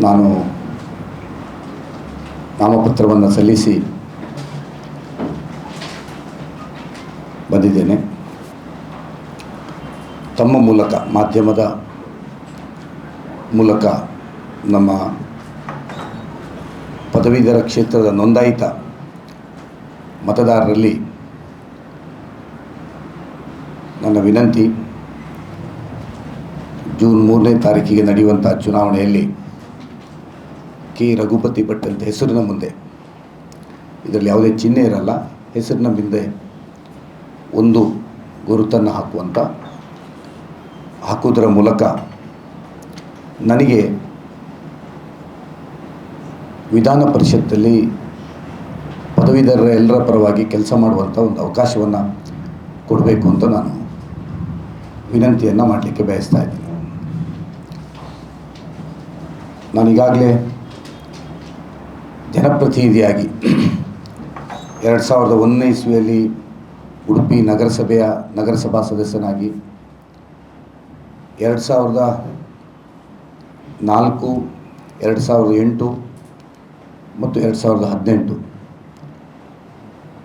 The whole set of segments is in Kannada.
ನಾನು ನಾಮಪತ್ರವನ್ನು ಸಲ್ಲಿಸಿ ಬಂದಿದ್ದೇನೆ. ತಮ್ಮ ಮೂಲಕ, ಮಾಧ್ಯಮದ ಮೂಲಕ ನಮ್ಮ ಪದವೀಧರ ಕ್ಷೇತ್ರದ ನೋಂದಾಯಿತ ಮತದಾರರಲ್ಲಿ ನನ್ನ ವಿನಂತಿ, ಜೂನ್ ಮೂರನೇ ತಾರೀಕಿಗೆ ನಡೆಯುವಂಥ ಚುನಾವಣೆಯಲ್ಲಿ ಕೆ ರಘುಪತಿ ಭಟ್ ಅಂತ ಹೆಸರಿನ ಮುಂದೆ. ಇದರಲ್ಲಿ ಯಾವುದೇ ಚಿಹ್ನೆ ಇರಲ್ಲ. ಹೆಸರಿನ ಮುಂದೆ ಒಂದು ಗುರುತನ್ನು ಹಾಕುವಂಥ ಹಾಕುವುದರ ಮೂಲಕ ನನಗೆ ವಿಧಾನ ಪರಿಷತ್ತಲ್ಲಿ ಪದವೀಧರರ ಎಲ್ಲರ ಪರವಾಗಿ ಕೆಲಸ ಮಾಡುವಂಥ ಒಂದು ಅವಕಾಶವನ್ನು ಕೊಡಬೇಕು ಅಂತ ನಾನು ವಿನಂತಿಯನ್ನು ಮಾಡಲಿಕ್ಕೆ ಬಯಸ್ತಾ ಇದ್ದೀನಿ. ನಾನೀಗಾಗಲೇ ಜನಪ್ರತಿನಿಧಿಯಾಗಿ ಎರಡು ಸಾವಿರದ ಒಂದನೇ ಇಸ್ವಿಯಲ್ಲಿ ಉಡುಪಿ ನಗರಸಭೆಯ ನಗರಸಭಾ ಸದಸ್ಯನಾಗಿ ಎರಡು ಸಾವಿರದ ನಾಲ್ಕು, ಎರಡು ಸಾವಿರದ ಎಂಟು ಮತ್ತು ಎರಡು ಸಾವಿರದ ಹದಿನೆಂಟು.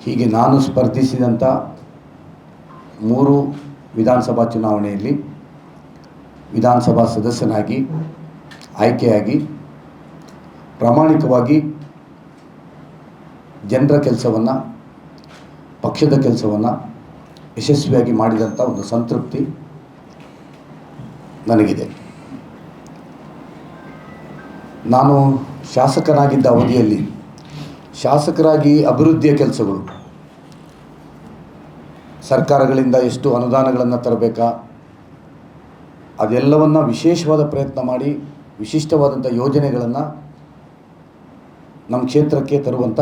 ಹೀಗೆ ನಾನು ಸ್ಪರ್ಧಿಸಿದಂಥ ಮೂರು ವಿಧಾನಸಭಾ ಚುನಾವಣೆಯಲ್ಲಿ ವಿಧಾನಸಭಾ ಸದಸ್ಯನಾಗಿ, ಆಯ್ಕೆಯಾಗಿ, ಪ್ರಾಮಾಣಿಕವಾಗಿ ಜನರ ಕೆಲಸವನ್ನು, ಪಕ್ಷದ ಕೆಲಸವನ್ನು ಯಶಸ್ವಿಯಾಗಿ ಮಾಡಿದಂಥ ಒಂದು ಸಂತೃಪ್ತಿ ನನಗಿದೆ. ನಾನು ಶಾಸಕರಾಗಿದ್ದ ಅವಧಿಯಲ್ಲಿ ಶಾಸಕರಾಗಿ ಅಭಿವೃದ್ಧಿಯ ಕೆಲಸಗಳು, ಸರ್ಕಾರಗಳಿಂದ ಎಷ್ಟು ಅನುದಾನಗಳನ್ನು ತರಬೇಕಾ, ಅದೆಲ್ಲವನ್ನು ವಿಶೇಷವಾದ ಪ್ರಯತ್ನ ಮಾಡಿ ವಿಶಿಷ್ಟವಾದಂಥ ಯೋಜನೆಗಳನ್ನು ನಮ್ಮ ಕ್ಷೇತ್ರಕ್ಕೆ ತರುವಂಥ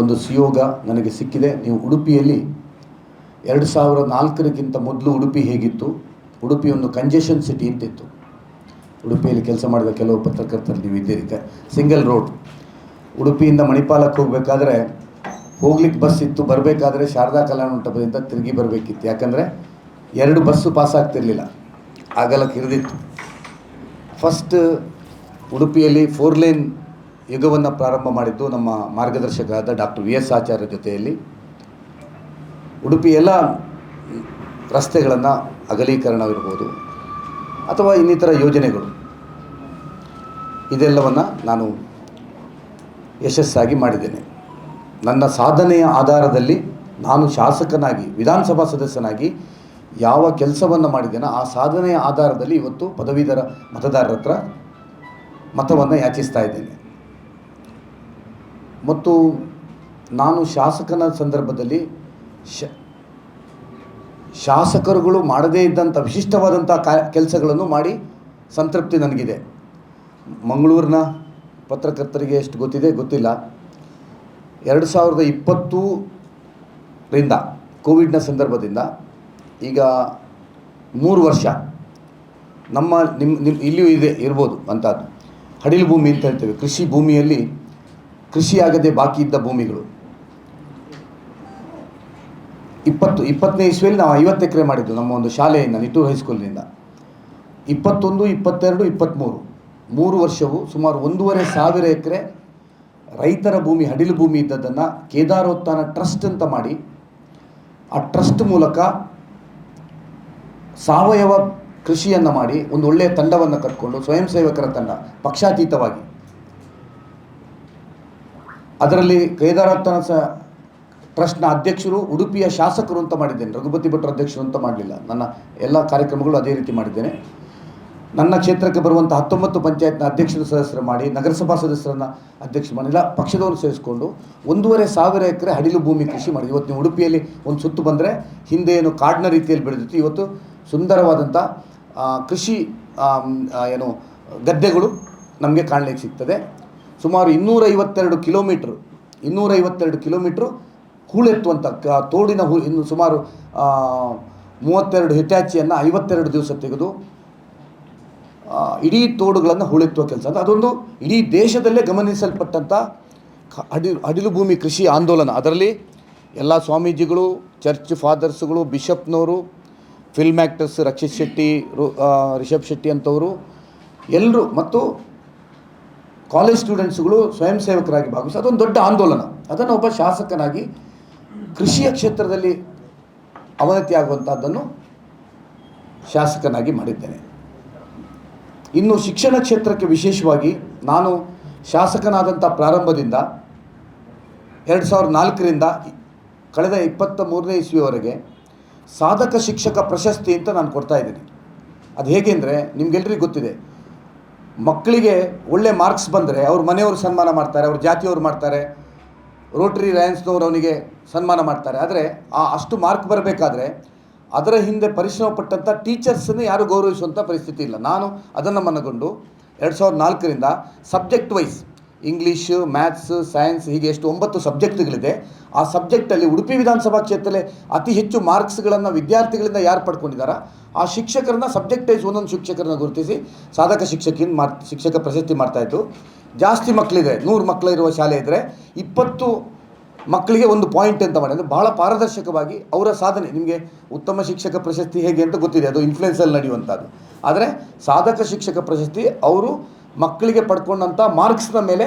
ಒಂದು ಸುಯೋಗ ನನಗೆ ಸಿಕ್ಕಿದೆ. ನೀವು ಉಡುಪಿಯಲ್ಲಿ ಎರಡು ಸಾವಿರ ನಾಲ್ಕರಿಗಿಂತ ಮೊದಲು ಉಡುಪಿ ಹೇಗಿತ್ತು? ಉಡುಪಿ ಒಂದು ಕಂಜೆಷನ್ ಸಿಟಿ ಅಂತಿತ್ತು ಉಡುಪಿಯಲ್ಲಿ ಕೆಲಸ ಮಾಡಿದ ಕೆಲವು ಪತ್ರಕರ್ತರು ನೀವು ಇದ್ದೀರಿ ಸಿಂಗಲ್ ರೋಡ್ ಉಡುಪಿಯಿಂದ ಮಣಿಪಾಲಕ್ಕೆ ಹೋಗಬೇಕಾದ್ರೆ ಹೋಗ್ಲಿಕ್ಕೆ ಬಸ್ ಇತ್ತು. ಬರಬೇಕಾದ್ರೆ ಶಾರದಾ ಕಲ್ಯಾಣ ಮಂಟಪದಿಂದ ತಿರುಗಿ ಬರಬೇಕಿತ್ತು. ಯಾಕಂದರೆ ಎರಡು ಬಸ್ಸು ಪಾಸ್ ಆಗ್ತಿರಲಿಲ್ಲ. ಆಗಲಕ್ಕೆ ಇರದಿತ್ತು ಫಸ್ಟ್ ಉಡುಪಿಯಲ್ಲಿ ಫೋರ್ ಲೇನ್ ಯುಗವನ್ನು ಪ್ರಾರಂಭ ಮಾಡಿದ್ದು ನಮ್ಮ ಮಾರ್ಗದರ್ಶಕರಾದ ಡಾಕ್ಟರ್ ವಿ ಎಸ್ ಆಚಾರ್ಯ ಜೊತೆಯಲ್ಲಿ. ಉಡುಪಿ ಎಲ್ಲ ರಸ್ತೆಗಳನ್ನು ಅಗಲೀಕರಣವಿರ್ಬೋದು ಅಥವಾ ಇನ್ನಿತರ ಯೋಜನೆಗಳು. ಇದೆಲ್ಲವನ್ನು ನಾನು ಯಶಸ್ಸಾಗಿ ಮಾಡಿದ್ದೇನೆ. ನನ್ನ ಸಾಧನೆಯ ಆಧಾರದಲ್ಲಿ ನಾನು ಶಾಸಕನಾಗಿ, ವಿಧಾನಸಭಾ ಸದಸ್ಯನಾಗಿ ಯಾವ ಕೆಲಸವನ್ನು ಮಾಡಿದ್ದೇನೋ ಆ ಸಾಧನೆಯ ಆಧಾರದಲ್ಲಿ ಇವತ್ತು ಪದವೀಧರ ಮತದಾರರ ಹತ್ರ ಮತವನ್ನು ಯಾಚಿಸ್ತಾ ಇದ್ದೇನೆ. ಮತ್ತು ನಾನು ಶಾಸಕನ ಸಂದರ್ಭದಲ್ಲಿ ಶ ಶಾಸಕರುಗಳು ಮಾಡದೇ ಇದ್ದಂಥ ವಿಶಿಷ್ಟವಾದಂಥ ಕೆಲಸಗಳನ್ನು ಮಾಡಿ ಸಂತೃಪ್ತಿ ನನಗಿದೆ. ಮಂಗಳೂರಿನ ಪತ್ರಕರ್ತರಿಗೆ ಎಷ್ಟು ಗೊತ್ತಿದೆ ಗೊತ್ತಿಲ್ಲ. ಎರಡು ಸಾವಿರದ ಇಪ್ಪತ್ತರಿಂದ ಕೋವಿಡ್ನ ಸಂದರ್ಭದಿಂದ ಈಗ ಮೂರು ವರ್ಷ ನಮ್ಮ ನಿಮ್ಮ ನಿಮ್ಮ ಇಲ್ಲಿಯೂ ಇದೆ ಇರ್ಬೋದು ಅಂಥದ್ದು. ಹಡಿಲು ಭೂಮಿ ಅಂತ ಹೇಳ್ತೇವೆ. ಕೃಷಿ ಭೂಮಿಯಲ್ಲಿ ಕೃಷಿ ಆಗದೆ ಬಾಕಿ ಇದ್ದ ಭೂಮಿಗಳು. ಇಪ್ಪತ್ತು, ಇಪ್ಪತ್ತನೇ ಇಸ್ವಿಯಲ್ಲಿ ನಾವು ಐವತ್ತು ಎಕರೆ ಮಾಡಿದ್ದು ನಮ್ಮ ಒಂದು ಶಾಲೆಯಿಂದ ನಿಟ್ಟೂರು ಹೈಸ್ಕೂಲಿನಿಂದ ಇಪ್ಪತ್ತೊಂದು, ಇಪ್ಪತ್ತೆರಡು ಇಪ್ಪತ್ತ್ಮೂರು ಮೂರು ವರ್ಷವು ಸುಮಾರು ಒಂದೂವರೆ ಸಾವಿರ ಎಕರೆ ರೈತರ ಭೂಮಿ ಹಡಿಲು ಭೂಮಿ ಇದ್ದದನ್ನು ಕೇದಾರೋತ್ಥಾನ ಟ್ರಸ್ಟ್ ಅಂತ ಮಾಡಿ, ಆ ಟ್ರಸ್ಟ್ ಮೂಲಕ ಸಾವಯವ ಕೃಷಿಯನ್ನು ಮಾಡಿ ಒಂದು ಒಳ್ಳೆಯ ತಂಡವನ್ನು ಕಟ್ಕೊಂಡು ಸ್ವಯಂ ಸೇವಕರ ತಂಡ, ಪಕ್ಷಾತೀತವಾಗಿ. ಅದರಲ್ಲಿ ಕೈದಾರತನ ಸ ಟ್ರಸ್ಟ್ನ ಅಧ್ಯಕ್ಷರು, ಉಡುಪಿಯ ಶಾಸಕರು ಅಂತ ಮಾಡಿದ್ದೇನೆ. ರಘುಪತಿ ಭಟ್ರು ಅಧ್ಯಕ್ಷರು ಅಂತ ಮಾಡಲಿಲ್ಲ. ನನ್ನ ಎಲ್ಲ ಕಾರ್ಯಕ್ರಮಗಳು ಅದೇ ರೀತಿ ಮಾಡಿದ್ದೇನೆ. ನನ್ನ ಕ್ಷೇತ್ರಕ್ಕೆ ಬರುವಂಥ ಹತ್ತೊಂಬತ್ತು ಪಂಚಾಯತ್ನ ಅಧ್ಯಕ್ಷರ ಸದಸ್ಯರು ಮಾಡಿ, ನಗರಸಭಾ ಸದಸ್ಯರನ್ನು ಅಧ್ಯಕ್ಷ ಮಾಡಿಲ್ಲ, ಪಕ್ಷದವರು ಸೇರಿಸಿಕೊಂಡು ಒಂದೂವರೆ ಸಾವಿರ ಎಕರೆ ಹಡಿಲು ಭೂಮಿ ಕೃಷಿ ಮಾಡಿ. ಇವತ್ತು ನೀವು ಉಡುಪಿಯಲ್ಲಿ ಒಂದು ಸುತ್ತು ಬಂದರೆ ಹಿಂದೆ ಏನು ಕಾಡಿನ ರೀತಿಯಲ್ಲಿ ಬೆಳೆದಿತ್ತು. ಇವತ್ತು ಸುಂದರವಾದಂಥ ಕೃಷಿ ಏನು ಗದ್ದೆಗಳು ನಮಗೆ ಕಾಣಲಿಕ್ಕೆ ಸಿಗ್ತದೆ. ಸುಮಾರು ಇನ್ನೂರೈವತ್ತೆರಡು ಕಿಲೋಮೀಟ್ರ್ ಇನ್ನೂರೈವತ್ತೆರಡು ಕಿಲೋಮೀಟ್ರ್ ಹೂಳೆತ್ತುವಂಥ ಕ, ತೋಡಿನ ಹೂ, ಇನ್ನು ಸುಮಾರು ಮೂವತ್ತೆರಡು ಹಿಟ್ಯಾಚಿಯನ್ನು ಐವತ್ತೆರಡು ದಿವಸ ತೆಗೆದು ಇಡೀ ತೋಡುಗಳನ್ನು ಹೂಳೆತ್ತುವ ಕೆಲಸ. ಅಂದರೆ ಅದೊಂದು ಇಡೀ ದೇಶದಲ್ಲೇ ಗಮನಿಸಲ್ಪಟ್ಟಂಥ ಅಡಿಲು ಅಡಿ, ಅಡಿಲು ಭೂಮಿ ಕೃಷಿ ಆಂದೋಲನ. ಅದರಲ್ಲಿ ಎಲ್ಲ ಸ್ವಾಮೀಜಿಗಳು, ಚರ್ಚ್ ಫಾದರ್ಸ್ಗಳು, ಬಿಷಪ್ನವರು ಫಿಲ್ಮ್ ಆ್ಯಕ್ಟರ್ಸ್ ರಕ್ಷಿತ್ ಶೆಟ್ಟಿ, ರು ರಿಷಬ್ ಶೆಟ್ಟಿ ಅಂಥವರು ಎಲ್ಲರೂ ಮತ್ತು ಕಾಲೇಜ್ ಸ್ಟೂಡೆಂಟ್ಸ್ಗಳು ಸ್ವಯಂ ಸೇವಕರಾಗಿ ಭಾಗವಹಿಸಿ, ಅದೊಂದು ದೊಡ್ಡ ಆಂದೋಲನ. ಅದನ್ನು ಒಬ್ಬ ಶಾಸಕನಾಗಿ ಕೃಷಿಯ ಕ್ಷೇತ್ರದಲ್ಲಿ ಅವನತಿ ಆಗುವಂಥದ್ದನ್ನು ಶಾಸಕನಾಗಿ ಮಾಡಿದ್ದೇನೆ. ಇನ್ನು ಶಿಕ್ಷಣ ಕ್ಷೇತ್ರಕ್ಕೆ ವಿಶೇಷವಾಗಿ ನಾನು ಶಾಸಕನಾದಂಥ ಪ್ರಾರಂಭದಿಂದ ಎರಡು ಸಾವಿರದ ನಾಲ್ಕರಿಂದ ಕಳೆದ ಇಪ್ಪತ್ತ ಮೂರನೇ ಇಸ್ವಿಯವರೆಗೆ ಸಾಧಕ ಶಿಕ್ಷಕ ಪ್ರಶಸ್ತಿ ಅಂತ ನಾನು ಕೊಡ್ತಾ ಇದ್ದೀನಿ. ಅದು ಹೇಗೆ ಅಂದರೆ ಗೊತ್ತಿದೆ. ಮಕ್ಕಳಿಗೆ ಒಳ್ಳೆ ಮಾರ್ಕ್ಸ್ ಬಂದರೆ, ಅವ್ರ ಮನೆಯವರು ಸನ್ಮಾನ ಮಾಡ್ತಾರೆ, ಅವ್ರ ಜಾತಿಯವರು ಮಾಡ್ತಾರೆ ರೋಟ್ರಿ ಲಯನ್ಸ್ನವ್ರು ಅವನಿಗೆ ಸನ್ಮಾನ ಮಾಡ್ತಾರೆ. ಆದರೆ ಆ ಅಷ್ಟು ಮಾರ್ಕ್ ಬರಬೇಕಾದ್ರೆ ಅದರ ಹಿಂದೆ ಪರಿಶ್ರಮ ಪಟ್ಟಂಥ ಟೀಚರ್ಸನ್ನು ಯಾರು ಗೌರವಿಸುವಂಥ ಪರಿಸ್ಥಿತಿ ಇಲ್ಲ. ನಾನು ಅದನ್ನು ಮನಗೊಂಡು ಎರಡು ಸಾವಿರದ ನಾಲ್ಕರಿಂದ subject wise English, maths, science ಹೀಗೆ ಎಷ್ಟು ಒಂಬತ್ತು ಸಬ್ಜೆಕ್ಟ್ಗಳಿದೆ ಆ ಸಬ್ಜೆಕ್ಟಲ್ಲಿ ಉಡುಪಿ ವಿಧಾನಸಭಾ ಕ್ಷೇತ್ರದಲ್ಲಿ ಅತಿ ಹೆಚ್ಚು ಮಾರ್ಕ್ಸ್ಗಳನ್ನು ವಿದ್ಯಾರ್ಥಿಗಳಿಂದ ಯಾರು ಪಡ್ಕೊಂಡಿದ್ದಾರೆ ಆ ಶಿಕ್ಷಕರನ್ನ ಸಬ್ಜೆಕ್ಟ್ ವೈಸ್ ಒಂದೊಂದು ಶಿಕ್ಷಕರನ್ನ ಗುರುತಿಸಿ ಸಾಧಕ ಶಿಕ್ಷಕಿನ ಮಾರ್ ಶಿಕ್ಷಕ ಪ್ರಶಸ್ತಿ ಮಾಡ್ತಾಯಿತ್ತು ಜಾಸ್ತಿ ಮಕ್ಕಳಿದೆ ನೂರು ಮಕ್ಕಳಿರುವ ಶಾಲೆ ಇದ್ದರೆ ಇಪ್ಪತ್ತು ಮಕ್ಕಳಿಗೆ ಒಂದು ಪಾಯಿಂಟ್ ಅಂತ ಮಾಡಿ. ಅಂದರೆ ಬಹಳ ಪಾರದರ್ಶಕವಾಗಿ ಅವರ ಸಾಧನೆ. ನಿಮಗೆ ಉತ್ತಮ ಶಿಕ್ಷಕ ಪ್ರಶಸ್ತಿ ಹೇಗೆ ಅಂತ ಗೊತ್ತಿದೆ. ಅದು ಇನ್ಫ್ಲುಯೆನ್ಸಲ್ಲಿ ನಡೆಯುವಂಥದ್ದು ಆದರೆ ಸಾಧಕ ಶಿಕ್ಷಕ ಪ್ರಶಸ್ತಿ ಅವರು ಮಕ್ಕಳಿಗೆ ಪಡ್ಕೊಂಡಂಥ ಮಾರ್ಕ್ಸ್ನ ಮೇಲೆ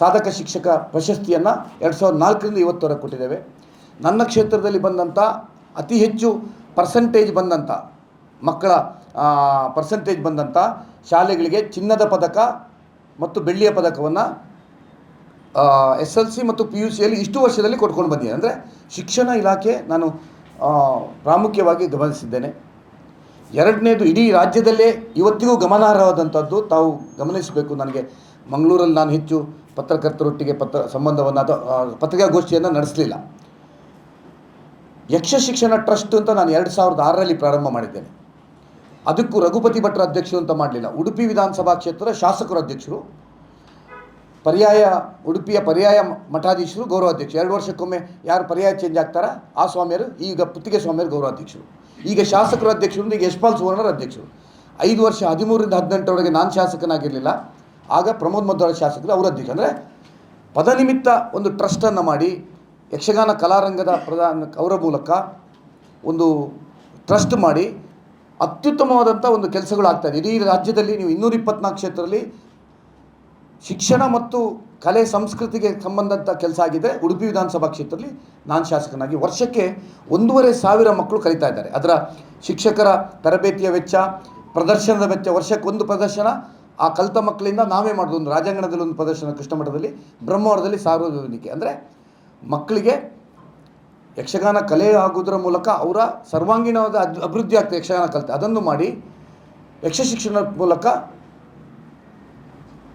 ಸಾಧಕ ಶಿಕ್ಷಕ ಪ್ರಶಸ್ತಿಯನ್ನು ಎರಡು ಸಾವಿರದ ನಾಲ್ಕರಿಂದ ಇವತ್ತವರೆಗೆ ಕೊಟ್ಟಿದ್ದೇವೆ. ನನ್ನ ಕ್ಷೇತ್ರದಲ್ಲಿ ಬಂದಂಥ ಅತಿ ಹೆಚ್ಚು ಪರ್ಸೆಂಟೇಜ್ ಬಂದಂಥ ಮಕ್ಕಳ ಪರ್ಸೆಂಟೇಜ್ ಬಂದಂಥ ಶಾಲೆಗಳಿಗೆ ಚಿನ್ನದ ಪದಕ ಮತ್ತು ಬೆಳ್ಳಿಯ ಪದಕವನ್ನು ಎಸ್ ಎಲ್ ಸಿ ಮತ್ತು ಪಿ ಯು ಸಿಯಲ್ಲಿ ಇಷ್ಟು ವರ್ಷದಲ್ಲಿ ಕೊಟ್ಕೊಂಡು ಬಂದಿದೆ ಅಂದರೆ ಶಿಕ್ಷಣ ಇಲಾಖೆ ನಾನು ಪ್ರಾಮುಖ್ಯವಾಗಿ ಗಮನಿಸಿದ್ದೇನೆ. ಎರಡನೇದು ಇಡೀ ರಾಜ್ಯದಲ್ಲೇ ಇವತ್ತಿಗೂ ಗಮನಾರ್ಹವಾದಂಥದ್ದು ತಾವು ಗಮನಿಸಬೇಕು. ನನಗೆ ಮಂಗಳೂರಲ್ಲಿ ನಾನು ಹೆಚ್ಚು ಪತ್ರಕರ್ತರೊಟ್ಟಿಗೆ ಪತ್ರ ಸಂಬಂಧವನ್ನು ಅಥವಾ ಪತ್ರಿಕಾಗೋಷ್ಠಿಯನ್ನು ನಡೆಸಲಿಲ್ಲ. ಯಕ್ಷ ಶಿಕ್ಷಣ ಟ್ರಸ್ಟ್ ಅಂತ ನಾನು ಎರಡು ಸಾವಿರದ ಆರರಲ್ಲಿ ಪ್ರಾರಂಭ ಮಾಡಿದ್ದೇನೆ. ಅದಕ್ಕೂ ರಘುಪತಿ ಭಟ್ರ ಅಧ್ಯಕ್ಷರು ಅಂತ ಮಾಡಲಿಲ್ಲ. ಉಡುಪಿ ವಿಧಾನಸಭಾ ಕ್ಷೇತ್ರದ ಶಾಸಕರು ಅಧ್ಯಕ್ಷರು, ಪರ್ಯಾಯ, ಉಡುಪಿಯ ಪರ್ಯಾಯ ಮಠಾಧೀಶರು ಗೌರವಾಧ್ಯಕ್ಷ ಎರಡು ವರ್ಷಕ್ಕೊಮ್ಮೆ ಯಾರು ಪರ್ಯಾಯ ಚೇಂಜ್ ಆಗ್ತಾರೆ? ಆ ಸ್ವಾಮಿಯರು, ಈಗ ಪುತ್ತಿಗೆ ಸ್ವಾಮಿಯರು ಗೌರವಾಧ್ಯಕ್ಷರು ಈಗ ಶಾಸಕರು ಅಧ್ಯಕ್ಷರು ಈಗ ಯಶ್ಪಾಲ್ ಸುವರ್ಣರ ಅಧ್ಯಕ್ಷರು. ಐದು ವರ್ಷ ಹದಿಮೂರರಿಂದ ಹದಿನೆಂಟರೊಳಗೆ ನಾನು ಶಾಸಕನಾಗಿರಲಿಲ್ಲ. ಆಗ ಪ್ರಮೋದ್ ಮಧ್ವರಾಜ್ ಶಾಸಕರು ಅವರ ಅಧ್ಯಕ್ಷ, ಅಂದರೆ ಪದನಿಮಿತ್ತ ಒಂದು ಟ್ರಸ್ಟನ್ನು ಮಾಡಿ ಯಕ್ಷಗಾನ ಕಲಾರಂಗದ ಪ್ರಧಾನ ಅವರ ಮೂಲಕ ಒಂದು ಟ್ರಸ್ಟ್ ಮಾಡಿ ಅತ್ಯುತ್ತಮವಾದಂಥ ಒಂದು ಕೆಲಸಗಳು ಆಗ್ತಾಯಿದೆ ಇಡೀ ರಾಜ್ಯದಲ್ಲಿ ನೀವು ಇನ್ನೂರ ಇಪ್ಪತ್ನಾಲ್ಕು ಕ್ಷೇತ್ರದಲ್ಲಿ ಶಿಕ್ಷಣ ಮತ್ತು ಕಲೆ ಸಂಸ್ಕೃತಿಗೆ ಸಂಬಂಧಂಥ ಕೆಲಸ ಆಗಿದೆ. ಉಡುಪಿ ವಿಧಾನಸಭಾ ಕ್ಷೇತ್ರದಲ್ಲಿ ನಾನು ಶಾಸಕನಾಗಿ ವರ್ಷಕ್ಕೆ ಒಂದೂವರೆ ಸಾವಿರ ಮಕ್ಕಳು ಕಲಿತಾ ಇದ್ದಾರೆ. ಅದರ ಶಿಕ್ಷಕರ ತರಬೇತಿಯ ವೆಚ್ಚ, ಪ್ರದರ್ಶನದ ವೆಚ್ಚ ವರ್ಷಕ್ಕೊಂದು ಪ್ರದರ್ಶನ ಆ ಕಲಿತ ಮಕ್ಕಳಿಂದ ನಾವೇ ಮಾಡೋದು. ಒಂದು ರಾಜಾಂಗಣದಲ್ಲಿ ಒಂದು ಪ್ರದರ್ಶನ ಕೃಷ್ಣಮಠದಲ್ಲಿ ಬ್ರಹ್ಮವರದಲ್ಲಿ ಸಾರ್ವಜನಿಕೆ. ಅಂದರೆ ಮಕ್ಕಳಿಗೆ ಯಕ್ಷಗಾನ ಕಲೆ ಆಗುವುದರ ಮೂಲಕ ಅವರ ಸರ್ವಾಂಗೀಣವಾದ ಅಭಿವೃದ್ಧಿ ಆಗ್ತದೆ ಯಕ್ಷಗಾನ ಕಲಿತೆ. ಅದನ್ನು ಮಾಡಿ ಯಕ್ಷ ಶಿಕ್ಷಣದ ಮೂಲಕ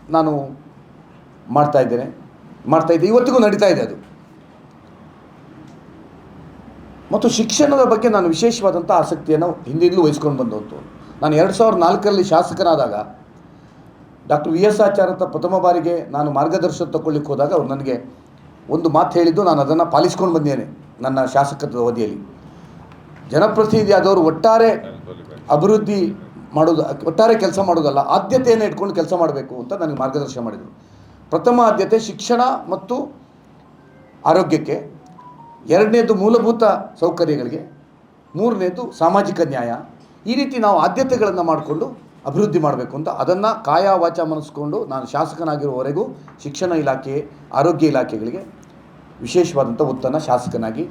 ನಾನು ಮಾಡ್ತಾ ಇದ್ದೇನೆ. ಮಾಡ್ತಾ ಇದ್ದೆ. ಇವತ್ತಿಗೂ ನಡೀತಾ ಇದೆ ಅದು. ಮತ್ತು ಶಿಕ್ಷಣದ ಬಗ್ಗೆ ನಾನು ವಿಶೇಷವಾದಂಥ ಆಸಕ್ತಿಯನ್ನು ಹಿಂದಿಂದಲೂ ವಹಿಸ್ಕೊಂಡು ಬಂದವಂತು ನಾನು ಎರಡು ಸಾವಿರದ ನಾಲ್ಕರಲ್ಲಿ ಶಾಸಕನಾದಾಗ ಡಾಕ್ಟರ್ ವಿ ಎಸ್ ಆಚಾರ್ಯ ಪ್ರಥಮ ಬಾರಿಗೆ ನಾನು ಮಾರ್ಗದರ್ಶನ ತಗೊಳ್ಳಿಕ್ಕೆ ಹೋದಾಗ ಅವ್ರು ನನಗೆ ಒಂದು ಮಾತು ಹೇಳಿದ್ದು, ನಾನು ಅದನ್ನು ಪಾಲಿಸ್ಕೊಂಡು ಬಂದಿದ್ದೇನೆ ನನ್ನ ಶಾಸಕತ್ವದ ಅವಧಿಯಲ್ಲಿ. ಜನಪ್ರತಿನಿಧಿ ಆದವರು ಒಟ್ಟಾರೆ ಅಭಿವೃದ್ಧಿ ಮಾಡೋದು, ಒಟ್ಟಾರೆ ಕೆಲಸ ಮಾಡೋದಲ್ಲ, ಆದ್ಯತೆಯನ್ನು ಇಟ್ಕೊಂಡು ಕೆಲಸ ಮಾಡಬೇಕು ಅಂತ ನನಗೆ ಮಾರ್ಗದರ್ಶನ ಮಾಡಿದರು. ಪ್ರಥಮ ಆದ್ಯತೆ ಶಿಕ್ಷಣ ಮತ್ತು ಆರೋಗ್ಯಕ್ಕೆ, ಎರಡನೇದು ಮೂಲಭೂತ ಸೌಕರ್ಯಗಳಿಗೆ, ಮೂರನೇದು ಸಾಮಾಜಿಕ ನ್ಯಾಯ. ಈ ರೀತಿ ನಾವು ಆದ್ಯತೆಗಳನ್ನು ಮಾಡಿಕೊಂಡು ಅಭಿವೃದ್ಧಿ ಮಾಡಬೇಕು ಅಂತ ಅದನ್ನು ಕಾಯ ವಾಚ ಮನಸ್ಕೊಂಡು ನಾನು ಶಾಸಕನಾಗಿರುವವರೆಗೂ ಶಿಕ್ಷಣ ಇಲಾಖೆ ಆರೋಗ್ಯ ಇಲಾಖೆಗಳಿಗೆ ವಿಶೇಷವಾದಂಥ ಒತ್ತನ್ನು ಶಾಸಕನಾಗಿ